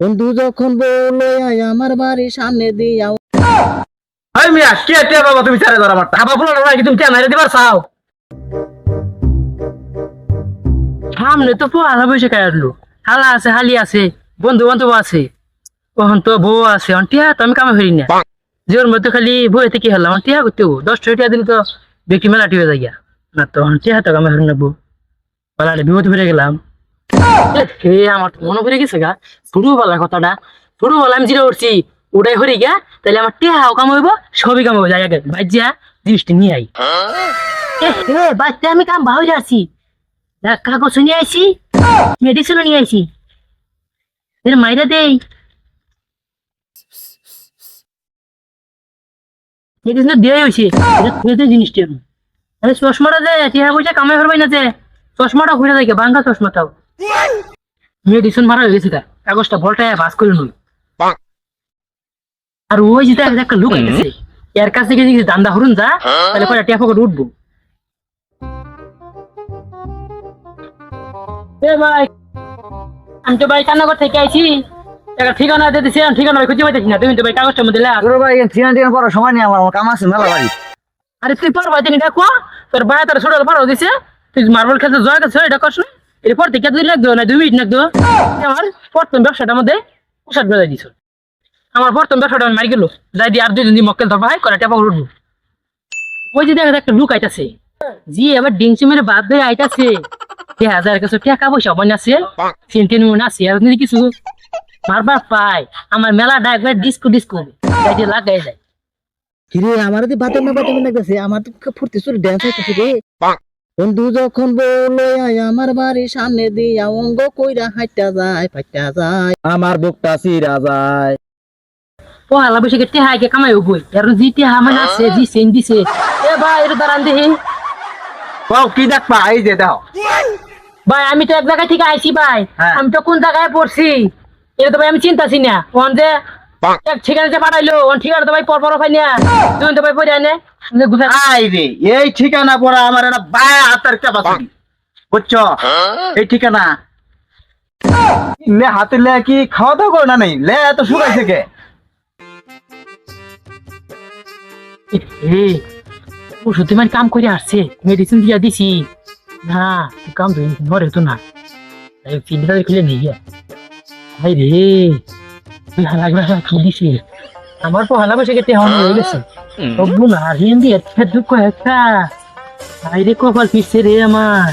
বন্ধু যখন আমার বাড়ির সামনে দিয়া হাই মিয়া বাবা? তুমি চারে ধরা মারতা না কি তুমি দিবার চাও? সামনে তো পড়া বসে কাটলো হালা আছে, হালি আছে বন্ধু বান্ধব আছে। ওহন তো বউ আছে। অন টিয়া তো আমি কামে ফেরি না। জোর মধ্যে খালি বইতে কি হলাম টিয়া করতে হব। দশ টাকা দিন তো ব্যক্তি মেলা টিপে যাই না তো অন টিয়া তো কামে ফেরি নেব পালালে বিপদ ফিরে গেলাম। আমার মনে পড়ে গেছে গা। ছোটবেলার কথাটা। ছোটবেলা আমি যেটা উঠছি ওটাই হরি গা তাহলে আমার টিয়াও কাম হইব, সবই কামাইব যাই আগে নিয়ে আই। বাচ্চা, আমি কাম ভালো যাচ্ছি। কাগজ নিয়ে আইছি নিয়ে আইছি। মাইরা দেই। মেডিসিন দিয়ে হয়েছে এটা খুঁজে চশমাটা দে টিয়া পয়সা কামাই করবাই না যে। চশমাটা ঘুরে দেখে বাঙ্গা চশমাটাও। মেডিসিন মারা হয়ে গেছে গা। কাগজটা ভলটায় বাস করে নই আর ওই যেটা একটা লুক আছে এর কাছ থেকে যদি দান্দা হরুন যা তাহলে পরে উঠবো। এ ভাই আমি তো ভাই কান্নাগর থেকে আইছি একটা ঠিকানা দিয়ে দিছি আমি ঠিকানা খুঁজে পাইতেছি না। তুমি তো ভাই কাগজটার মধ্যে লেখা। তোর ভাই থিয়ান টিয়ান করার সময় নেই আমার আমার কাম আছে মেলা বাড়ি। আরে তুই পারবা তিনি দেখো তোর ভাই তোর ছোট পারো দিছে তুই মার্বল খেলতে জয় গেছে এটা কষ্ট দুই না, দুই মিনিট লাগতো? আমার প্রথম ব্যবসাটার বেজাই দিছ আমার প্রথম ব্যবসাটা আমি মারি গেল। যাই দিয়ে আর দুই দিন মক্কেল ধরবা। হয় উঠবো। ওই একটা লুক আইতাছে। জি, এবার ডিংচি মেরে বাপ বেড়ে আইতাছে। হাজার কাছে টাকা পয়সা বন আছে। সেন্টেন মন আছে, আর কিছু মারবার পাই আমার মেলাটা একবার ডিস্কো ডিস্কো লাগাই যায়। আমার তো বাতের না বাতের না গেছে আমার তো ফুর্তি চুরি ড্যান্স রে। বন্ধু যখন বলে আমার বাড়ির সামনে দিয়া অঙ্গ কইরা হাইটা যায় ফাইটা যায় আমার বুকটা চিরা যায়। গেতে হাইকে কামাই বই মানে আছে জি সেন দিছে। এ ভাই এর দাঁড়ান দেখি বাও কি দেখবা? এই যে দেখো ভাই আমি তো এক জায়গা থেকে আইছি ভাই। হ্যাঁ। আমি তো কোন জায়গায় পড়ছি? এটা তো ভাই আমি চিন্তাছি না। ওন যে এক ঠিকানা পাঠাইলো ঠিকানা তো ভাই পর পর পাই না তুমি তো ভাই পড়ে আনে আই রে এই ঠিকানা পড়া আমার একটা বায়া হাতের ক্যাপাসিটি বুঝছ? এই ঠিকানা। লে হাতে লে কি খাওয়া দাওয়া করে না নেই? লে এত শুকাইছে কে? এ মানে কাম করে আসছে। মেডিসিন দিয়া দিছি। না কাম ধরে নরে তো না। তাই ফিল্ডটা খুলে নিয়ে ভাই রে। কি দিছি। আমার হালা বসে গেতে হন হয়ে গেছে। না একটা দুঃখ একটা। ভাই রে কপাল পিছছে রে আমার।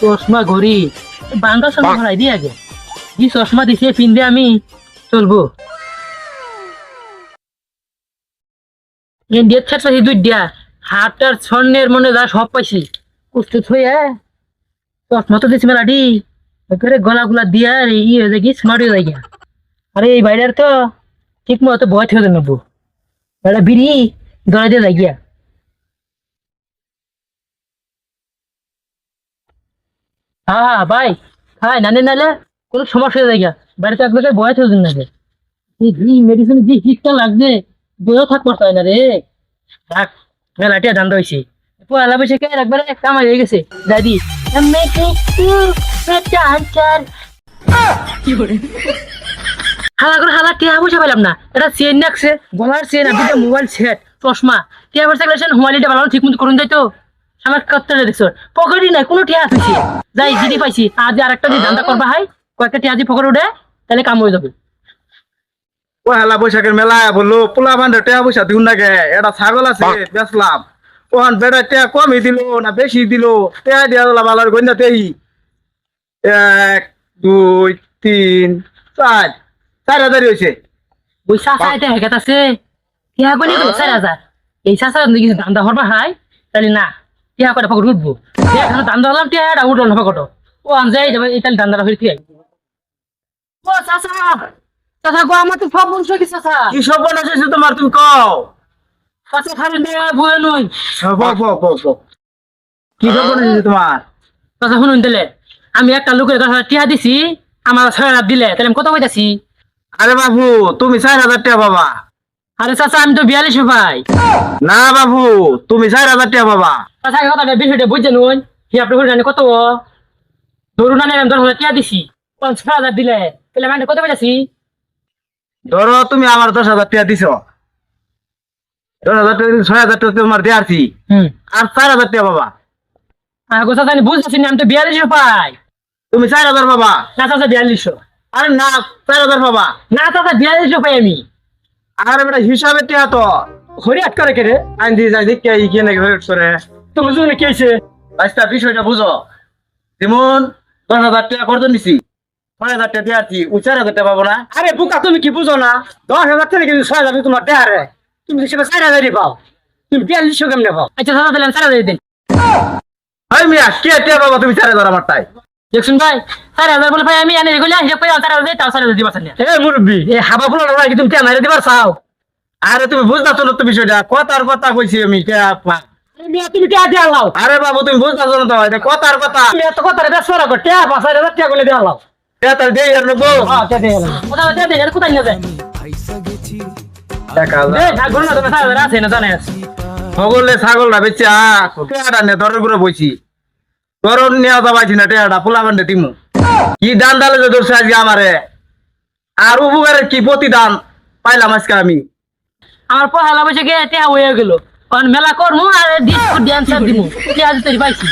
চশমা ঘড়ি। বাঙ্গা দিয়ে আগে। কি চশমা দিছে পিনদে আমি। চলবো। ইন্ডিয়ার ছাড় দুই দিয়া। হাতটার স্বর্ণের মনে যা সব পাইছি। কুস্তুত হয়ে চশমা তো দিছি মেলাডি গলা গুলা দিয়া ই হয়ে যায় কি স্মার্ট হয়ে যায়। আরে এই বাইরের তো ঠিক মতো বয় থেকে নেব। এটা বিড়ি দড়াই দিয়ে যায় গিয়া হ্যাঁ ভাই হ্যাঁ নানে নালে কোনো সমস্যা হয়ে যায় গিয়া বাড়িতে এক জায়গায় বয় থেকে না এই মেডিসিন যে হিটটা লাগছে বইও থাক করতে হয় না রে। থাক মেলাটিয়া ধান্দা হয়েছে পয়লা বৈশাখে একবারে কামাই হয়ে গেছে। দাদি একটু চার হালা করে হালা টিয়া পয়সা পেলাম না। এটা চেন রাখছে গলার চেন আর দুটো মোবাইল সেট চশমা। টিয়া পয়সা গেলে হুমালিটা ভালো ঠিক মতো করুন যাই তো আমার দেখছ? পকেটই নাই কোনো টিয়া আছে যাই জিডি পাইছি। আজ আর একটা যদি ধান্দা করবা হয় কয়েকটা টিয়া যদি পকেট উঠে তাহলে কাম হয়ে যাবে। ও হেলা বৈশাখের মেলা বলল পোলা বান্ধব টেয়া পয়সা দিন না গে। এটা ছাগল আছে বেচলাম। ওখান বেটা টেয়া কমই দিল না বেশি দিল? টেয়া দিয়া ভালো গন্যা তেই এক দুই তিন চার। চার হাজার হয়েছে ওই চাষা এটা হেকাত আছে। টিয়া করে গেল চার হাজার এই চাষা যদি কিছু ধান্দা হরবা তাহলে না টিয়া করে পকেট উঠবো। এখানে ধান্দা হলাম টিয়া এটা উঠল না পকেট ও আনজাই যাবে এই তাহলে ধান্দাটা তুই ও চাষা চাষা গো আমার তো সব বলছো কি চাষা কি সব বানাইছে তোমার তুমি কও। চাষা খাবেন না ভয় নই বক, বক, বক, বক। কি সব বানাইছে তোমার চাষা শুনুন দিলে আমি একটা লোকের কাছে টিয়া দিছি আমার ছয় হাজার দিলে তাহলে আমি কত কইতাছি আরে বাবু তুমি চার হাজার টাকা বাবা আরে চাষা আমি তো বিয়াল্লিশ ভাই না বাবু তুমি চার হাজার টাকা বাবা চাষা কথা বিষয়টা বুঝছে নুন কি আপনি বলছেন কত? ধরুন আমি দশ হাজার টিয়া দিছি। পঞ্চাশ হাজার দিলে তাহলে আমি কত কইতাছি ধরো তুমি আমার দশ হাজার টাকা দিছ। দশ হাজার টাকা ছয় হাজার টাকা তোমার দেয়ারছি হুম। আর চার হাজার টাকা বাবা আগো চাচা আমি বুঝতেছি না আমি তো বিয়াল্লিশশো পাই। তুমি চার হাজার বাবা না চাচা বিয়াল্লিশশো আরে না চার হাজার বাবা। না চাচা বিয়াল্লিশশো পাই আমি। আরে বেটা হিসাবে টাকা তো। হরি আট করে কেড়ে আইন দিয়ে যাই দেখে এই কেনে করে তো বুঝলো না কি হয়েছে আচ্ছা বিষয়টা বুঝো। যেমন দশ হাজার টাকা করতে নিছি। ছয় হাজার টাকা দিয়াছি ও চার হাজার টাকা পাবো না। আরে বুকা তুমি কি বুঝো না? দশ হাজার টাকা কিন্তু ছয় হাজার তোমার দেয় রে। তুমি তো সেটা চার হাজারই পাও। তুমি বিয়াল্লিশশো কেমনে পাও? আচ্ছা দাদা আমি চার হাজার দিন। হাই মিয়া কে টাকা পাবো তুমি চার হাজার আমার তাই। দেখুন ভাই হাজার বলে ভাই আমি এনে গেলে হিসাব করে চার হাজার তাও চার হাজার দিবার না এ মুরব্বী এই হাবা ভাই তুমি কেন দিবার চাও? আরে তুমি বুঝতেছো না তো বিষয়টা কথার কথা কইছি আমি তুমি কে দিয়া লাও? আরে বাবু তুমি না তো এটা কথার কথা। তুমি এত কথা রে টিয়া দিয়া লাও। টাকা তার দিয়ে আর নেব। হ্যাঁ টিয়া দিয়ে লাও। কথা দিয়ে দিয়ে কোথায় নিয়ে যায়? টাকা না তুমি হাজার আছে না জানে বেচে দরের করে বইছি। দরর নিয়ে পাইছি না টাকাটা ফুলাবেন টিমু। কি দান দালে যে ধরছে আজকে আমারে? আর উপকারের কি প্রতিদান পাইলাম আজকে আমি? আমার পয়লা বসে গিয়ে টিয়া হয়ে গেল মেলা করমু আর ডিস্কো ড্যান্সার পাইছি।